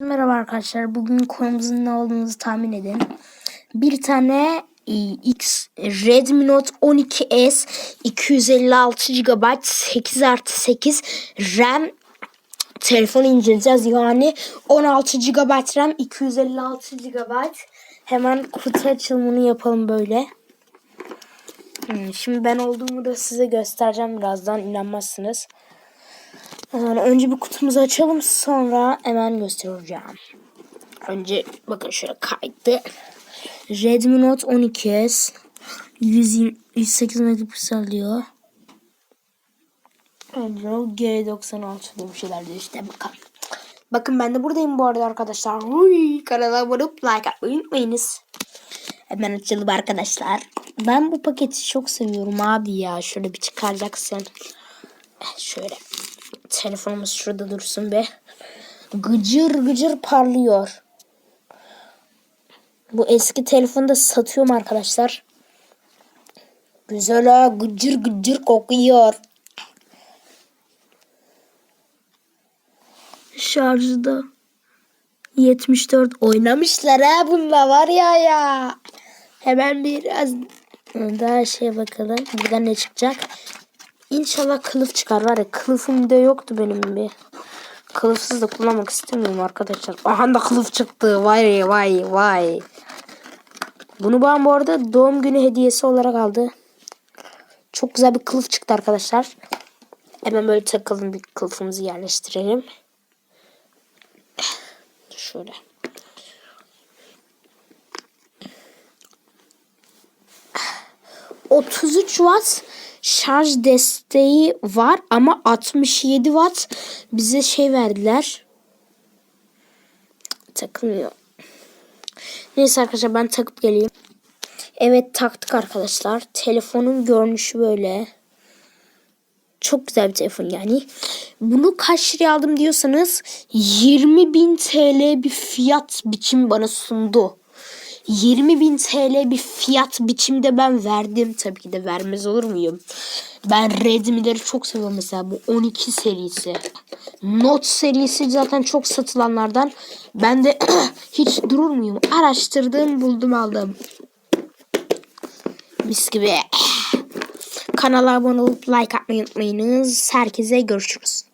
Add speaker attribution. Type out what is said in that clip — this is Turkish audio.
Speaker 1: Merhaba arkadaşlar. Bugün konumuzun ne olduğunu tahmin edin. Bir tane e, X Redmi Note 12s 256 GB 8 artı 8 RAM telefonu inceleyeceğiz. Yani 16 GB RAM 256 GB. Hemen kutu açılımını yapalım böyle. Hmm, Şimdi ben olduğumu da size göstereceğim birazdan inanmazsınız. Yani önce bir kutumuzu açalım sonra hemen göstereceğim. Önce bakın şöyle kaydı. Redmi Note 12s 120 108 megapiksel diyor. Android G96 diye bir şeyler diyor işte bakalım. Bakın ben de buradayım bu arada arkadaşlar. Huy, kanala abone like atmayı unutmayınız. Hemen açalım arkadaşlar. Ben bu paketi çok seviyorum abi ya. Şöyle bir çıkaracaksın. Şöyle. Telefonumuz şurada dursun be. Gıcır gıcır parlıyor. Bu eski telefonu da satıyorum arkadaşlar. Güzel ha gıcır gıcır kokuyor. Şarjı da 74 oynamışlar ha bunda var ya ya. Hemen biraz daha şey bakalım. Buradan ne çıkacak? İnşallah kılıf çıkar var ya kılıfım da yoktu benim bir. Kılıfsız da kullanmak istemiyorum arkadaşlar. Aha da kılıf çıktı. Vay vay vay. Bunu bana bu arada doğum günü hediyesi olarak aldı. Çok güzel bir kılıf çıktı arkadaşlar. Hemen böyle takalım bir kılıfımızı yerleştirelim. Şöyle. ...33 watt şarj desteği var ama 67 watt bize şey verdiler. Takılmıyor. Neyse arkadaşlar ben takıp geleyim. Evet taktık arkadaşlar. Telefonun görünüşü böyle. Çok güzel bir telefon yani. Bunu kaç liraya aldım diyorsanız 20.000 TL bir fiyat biçim bana sundu. 20.000 TL bir fiyat biçimde ben verdim. Tabii ki de vermez olur muyum? Ben Redmi'leri çok seviyorum mesela bu 12 serisi. Note serisi zaten çok satılanlardan. Ben de hiç durur muyum? Araştırdım buldum aldım. Mis gibi. Kanala abone olup like atmayı unutmayınız. Herkese görüşürüz.